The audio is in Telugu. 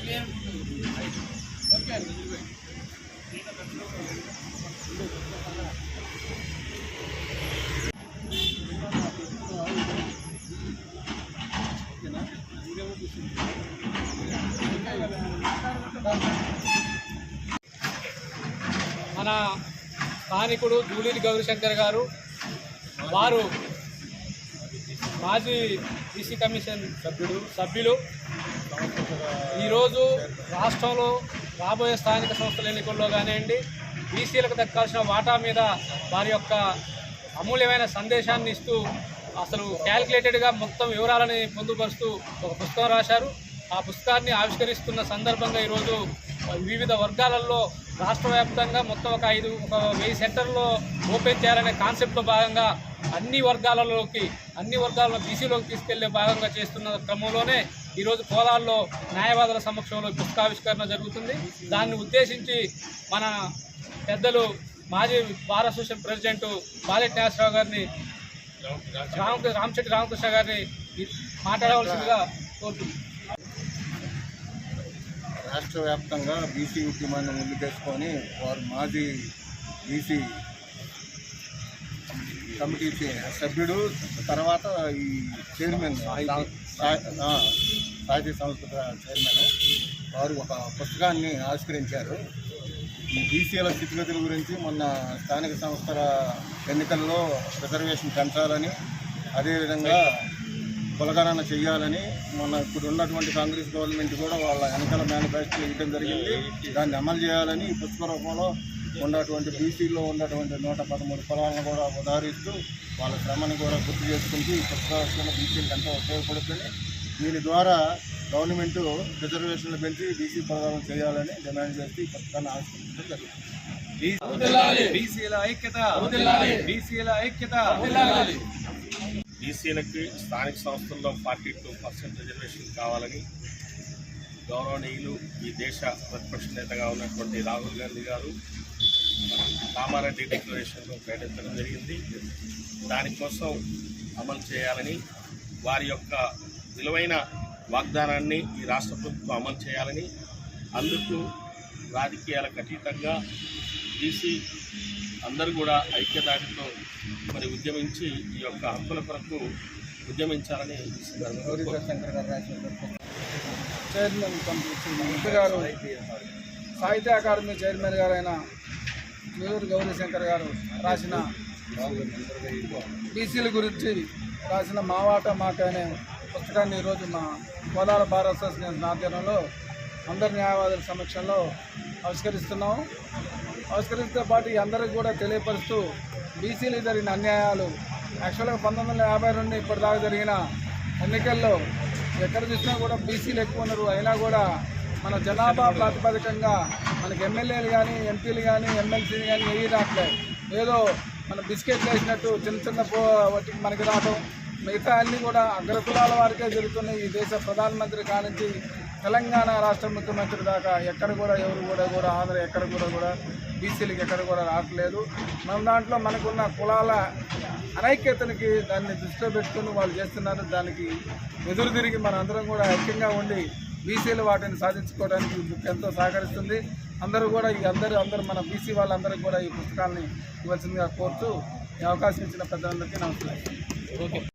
क्लियर మన స్థానికుడు జూలూరి గౌరీశంకర్ గారు వారు మాజీ బీసీ కమిషన్ సభ్యుడు సభ్యులు. ఈరోజు రాష్ట్రంలో రాబోయే స్థానిక సంస్థల ఎన్నికల్లో కానివ్వండి బీసీలకు దక్కాల్సిన వాటా మీద వారి యొక్క అమూల్యమైన సందేశాన్ని ఇస్తూ అసలు క్యాల్కులేటెడ్గా మొత్తం వివరాలని పొందుపరుస్తూ ఒక పుస్తకం రాశారు. ఆ పుస్తకాన్ని ఆవిష్కరిస్తున్న సందర్భంగా ఈరోజు వివిధ వర్గాలలో రాష్ట్ర వ్యాప్తంగా మొత్తం ఒక ఐదు ఒక వెయ్యి సెంటర్లో ఓపెన్ చేయాలనే కాన్సెప్ట్లో భాగంగా అన్ని వర్గాలలోకి అన్ని వర్గాలను బీసీలోకి తీసుకెళ్ళే భాగంగా చేస్తున్న క్రమంలోనే ఈరోజు కోలాల్లో న్యాయవాదుల సమక్షంలో ఈ పుస్తకావిష్కరణ జరుగుతుంది. దాన్ని ఉద్దేశించి మన పెద్దలు మాజీ బార్ అసోసియేషన్ ప్రెసిడెంట్ బాలెట్ నాగేశ్వరరావు గారిని రామ రామచెట్టి రామకృష్ణ గారిని మాట్లాడవలసిందిగా కోరుతున్నాను రాష్ట్ర వ్యాప్తంగా బీసీ ఉద్యమాన్ని ముందుకేసుకొని వారు మాజీ బీసీ కమిటీ సభ్యుడు తర్వాత ఈ చైర్మన్ సాహిత్య సంస్థ చైర్మన్. వారు ఒక పుస్తకాన్ని ఆవిష్కరించారు. ఈ బీసీల స్థితిగతుల గురించి మొన్న స్థానిక సంస్థల ఎన్నికల్లో రిజర్వేషన్ పెంచాలని అదేవిధంగా కులగణన చేయాలని మొన్న ఇప్పుడు ఉన్నటువంటి కాంగ్రెస్ గవర్నమెంట్ కూడా వాళ్ళ వెనకాల మేనిఫెస్టో ఇవ్వడం జరిగింది. దాన్ని అమలు చేయాలని ఈ పుస్తక రూపంలో ఉన్నటువంటి బీసీలో ఉన్నటువంటి నూట పదమూడు కులాలను కూడా ఉదాహరిస్తూ వాళ్ళ శ్రమని కూడా గుర్తు చేసుకుంటూ ఈ పుస్తకాలు బీసీలకు ఎంతో ఉపయోగపడుతుంది. దీని ద్వారా గవర్నమెంట్ రిజర్వేషన్లు పెంచి బీసీ ప్రదానం చేయాలని డిమాండ్ చేస్తూ ఈ పుస్తకాన్ని ఆవిష్కరించడం జరుగుతుంది. బీసీల ఐక్యత బీసీల ఐక్యత. బీసీలకి స్థానిక సంస్థల్లో ఫార్టీ టూ పర్సెంట్ రిజర్వేషన్ కావాలని గౌరవనీయులు ఈ దేశ ప్రతిపక్ష నేతగా ఉన్నటువంటి రాహుల్ గాంధీ గారు కామారెడ్డి డిక్లరేషన్లో ప్రకటించడం జరిగింది. దానికోసం అమలు చేయాలని వారి యొక్క విలువైన వాగ్దానాన్ని ఈ రాష్ట్ర ప్రభుత్వం అమలు చేయాలని అందుకు రాజకీయాలకు అతీతంగా బీసీ అందరూ కూడా ఐక్యతాటితో మరి ఉద్యమించి ఈ యొక్క హక్కుల కొరకు ఉద్యమించాలని గారు చైర్మన్ మంత్రి గారు సాహిత్య అకాడమీ చైర్మన్ గారైన జూలూరు గౌరీశంకర్ గారు రాసిన బీసీల గురించి రాసిన మావాట మాట అనే పుస్తకాన్ని ఈరోజు మా కోదాడ బార్ అసోసియేషన్ ఆధ్వర్యంలో అందరి న్యాయవాదుల సమక్షంలో ఆవిష్కరిస్తున్నాము. ఆస్కరించడంతో పాటు అందరికి కూడా తెలియపరుస్తూ బీసీలు జరిగిన అన్యాయాలు. యాక్చువల్గా పంతొమ్మిది వందల యాభై రెండు ఇప్పటిదాకా జరిగిన ఎన్నికల్లో ఎక్కడ చూసినా కూడా బీసీలు ఎక్కువ ఉన్నారు. అయినా కూడా మన జనాభా ప్రాతిపదికంగా మనకి ఎమ్మెల్యేలు కానీ ఎంపీలు కానీ ఎమ్మెల్సీలు కానీ ఏవి రావట్లేదు. ఏదో మన బిస్కెట్లు వేసినట్టు చిన్న చిన్న పో వాటికి మనకి రావడం మిగతా అన్నీ కూడా అగ్రకులాల వారికే జరుగుతున్నాయి. ఈ దేశ ప్రధానమంత్రి కానించి తెలంగాణ రాష్ట్ర ముఖ్యమంత్రి దాకా ఎక్కడ కూడా ఎవరు కూడా కూడా ఆంధ్ర ఎక్కడ కూడా కూడా బీసీలకు ఎక్కడ కూడా రావట్లేదు. మన దాంట్లో మనకున్న కులాల అనైక్యతనికి దాన్ని దృష్టిలో పెట్టుకుని వాళ్ళు చేస్తున్నారు. దానికి ఎదురు తిరిగి మనందరం కూడా ఐక్యంగా ఉండి బీసీలు వాటిని సాధించుకోవడానికి ఎంతో సహకరిస్తుంది. అందరూ కూడా ఈ అందరూ అందరూ మన బీసీ వాళ్ళందరూ కూడా ఈ పుస్తకాలని ఇవ్వాల్సిందిగా కోరుతూ ఈ అవకాశం ఇచ్చిన పెద్దలందరికీ నమస్కారం. ఓకే.